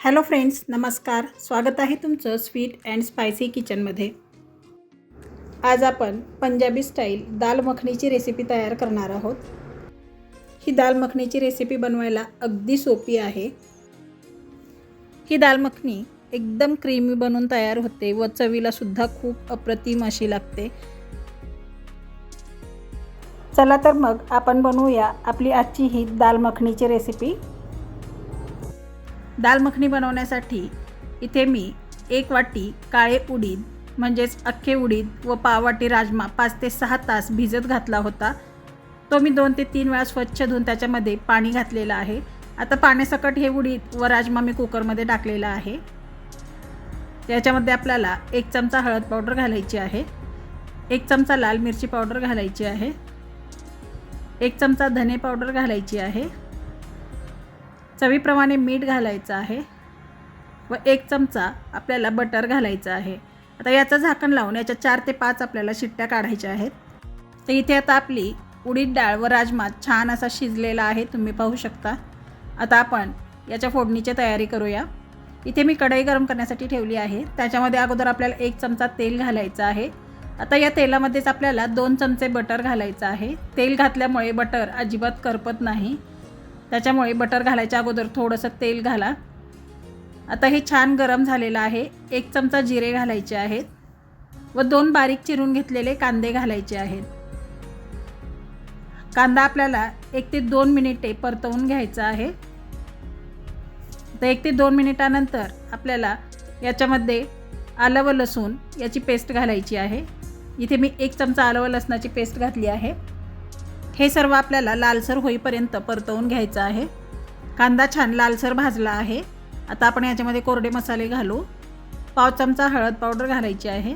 Hello friends नमस्कार. स्वागत आहे तुमचं स्वीट अँड स्पायसी किचनमध्ये. आज आपण पंजाबी स्टाईल दाल मखणीची रेसिपी तयार करणार आहोत. ही दाल मखणीची रेसिपी बनवायला अगदी सोपी आहे. ही दाल मखणी एकदम क्रीमी बनून तयार होते व चवीला सुद्धा खूप अप्रतिम अशी लागते. चला तर मग आपण बनवूया आपली आजची ही दाल मखणीची रेसिपी. दाल मखनी बनवण्यासाठी इथे मी एक वाटी काळे उडीद म्हणजेच अख्खे उडीद व पाववाटी राजमा पाच ते सहा तास भिजत घातला होता. तो मी दोन ते तीन वेळा स्वच्छ धुवून त्याच्यामध्ये पाणी घातलेलं आहे. आता पाण्यासकट हे उडीद व राजमा मी कुकरमध्ये टाकलेला आहे. याच्यामध्ये आपल्याला एक चमचा हळद पावडर घालायची आहे. एक चमचा लाल मिरची पावडर घालायची आहे. एक चमचा धने पावडर घालायची आहे. चवीप्रमाणे मीठ घालायचं आहे व एक चमचा आपल्याला बटर घालायचं आहे. आता याचं झाकण लावून याच्या चार ते पाच आपल्याला शिट्ट्या काढायच्या आहेत. तर इथे आता आपली उडीद डाळ व राजमा छान असा शिजलेला आहे तुम्ही पाहू शकता. आता आपण याच्या फोडणीची तयारी करूया. इथे मी कढई गरम करण्यासाठी ठेवली आहे. त्याच्यामध्ये अगोदर आपल्याला एक चमचा तेल घालायचं आहे. आता या तेलामध्येच आपल्याला दोन चमचे बटर घालायचं आहे. तेल घातल्यामुळे बटर अजिबात करपत नाही. त्याच्यामुळे बटर घालायच्या अगोदर थोडंसं तेल घाला. आता हे छान गरम झालेलं आहे. एक चमचा जिरे घालायचे आहेत. व दोन बारीक चिरून घेतलेले कांदे घालायचे आहेत. कांदा आपल्याला एक ते दोन मिनिटे परतवून घ्यायचा आहे. तर एक ते दोन मिनिटानंतर आपल्याला याच्यामध्ये आलं व लसूण याची पेस्ट घालायची आहे. इथे मी एक चमचा आलं व लसणाची पेस्ट घातली आहे. हे सर्व आपल्याला लालसर होईपर्यंत परतवून घ्यायचं आहे. कांदा छान लालसर भाजला आहे. आता आपण याच्यामध्ये कोरडे मसाले घालू. पाव चमचा हळद पावडर घालायची आहे.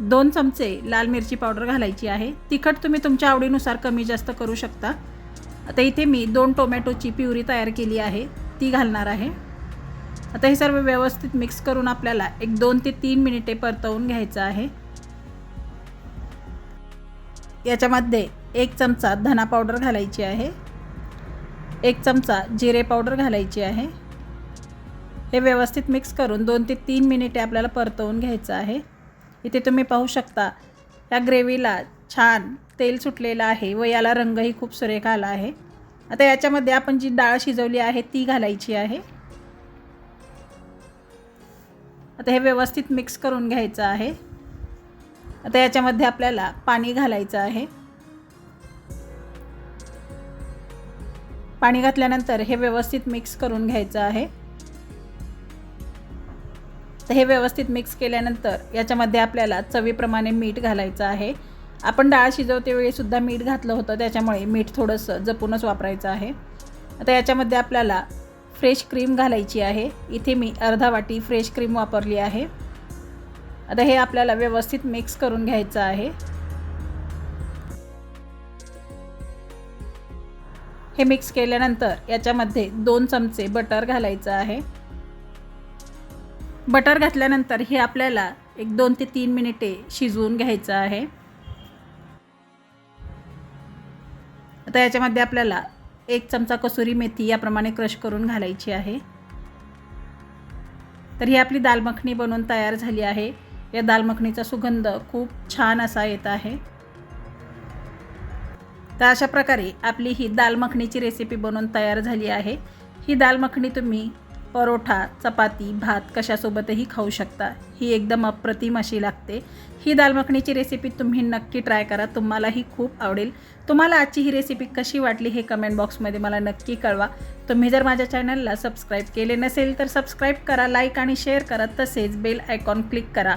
दोन चमचे लाल मिरची पावडर घालायची आहे. तिखट तुम्ही तुमच्या आवडीनुसार कमी जास्त करू शकता. आता इथे मी दोन टोमॅटोची प्युरी तयार केली आहे. ती घालणार आहे. आता हे सर्व व्यवस्थित मिक्स करून आपल्याला एक दोन ते तीन मिनिटे परतवून घ्यायचं आहे. याच्यामध्ये एक चमचा धना पावडर घालायची आहे. एक चमचा जिरे पावडर घालायची आहे. हे व्यवस्थित मिक्स करून दोन ते तीन मिनिटे आपल्याला परतवून घ्यायचं आहे. इथे तुम्ही पाहू शकता या ग्रेव्हीला छान तेल सुटलेलं आहे व याला रंगही खूप सुरेख आला आहे. आता याच्यामध्ये आपण जी डाळ शिजवली आहे ती घालायची आहे. आता हे व्यवस्थित मिक्स करून घ्यायचं आहे. आता याच्यामध्ये आपल्याला पाणी घालायचं आहे. पाणी घातल्यानंतर हे व्यवस्थित मिक्स करून घ्यायचं आहे. तर हे व्यवस्थित मिक्स केल्यानंतर याच्यामध्ये आपल्याला चवीप्रमाणे मीठ घालायचं आहे. आपण डाळ शिजवते मीठ घातलं होतं त्याच्यामुळे मीठ थोडंसं जपूनच वापरायचं आहे. आता याच्यामध्ये आपल्याला फ्रेश क्रीम घालायची आहे. इथे मी अर्धा वाटी फ्रेश क्रीम वापरली आहे. आता हे आपल्याला व्यवस्थित मिक्स करून घ्यायचं आहे. हे मिक्स केल्यानंतर याच्यामध्ये दोन चमचे बटर घालायचं आहे. बटर घातल्यानंतर हे आपल्याला एक दोन ते तीन मिनिटे शिजवून घ्यायचं आहे. आता याच्यामध्ये आपल्याला एक चमचा कसुरी मेथी याप्रमाणे क्रश करून घालायची आहे. तर ही आपली दाल मखनी बनवून तयार झाली आहे. या दाल मखणीचा सुगंध खूप छान असा येत आहे. तर अशा प्रकारे आपली ही दाल मखणीची रेसिपी बनवून तयार झाली आहे. ही दाल मखणी तुम्ही परोठा चपाती भात कशासोबतही खाऊ शकता. ही एकदम अप्रतिम अशी लागते. ही दाल मखणीची रेसिपी तुम्ही नक्की ट्राय करा. तुम्हालाही खूप आवडेल. तुम्हाला आजची ही रेसिपी कशी वाटली हे कमेंट बॉक्समध्ये मला नक्की कळवा. तुम्ही जर माझ्या चॅनलला सबस्क्राईब केले नसेल तर सबस्क्राईब करा लाईक आणि शेअर करा. तसेच बेल आयकॉन क्लिक करा.